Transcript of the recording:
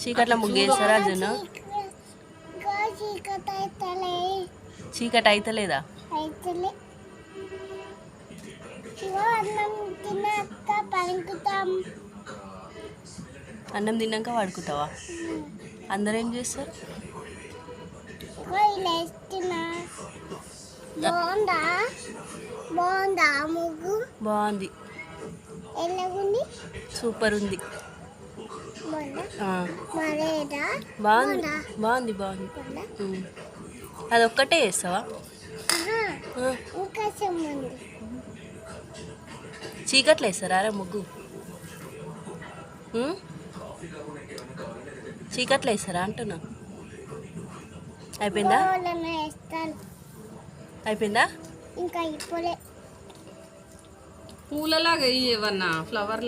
చీకట్లో ముగ్గేస్తారా జున్ను చీకటి అయితలే. చీకటి అయితలేదా అన్నం తిన్నాక వాడుకుంటావా అందరూ ఏం చేస్తారు బాగుందా? సూపర్ ఉంది. బాగుందా ఆ, మరేదా? బాగుంది. బాగుందా. అది ఒక్కటే చెమ్మంది. చీకట్లో వేస్తారా? రా ముగ్గు? చీకట్లో వేస్తారా? అంటున్నా. అయిపోయిందా? అయిపోయిందా? ఇంకా ఇప్పుడే. పూలలాగా ఏమన్నా ఫ్లవర్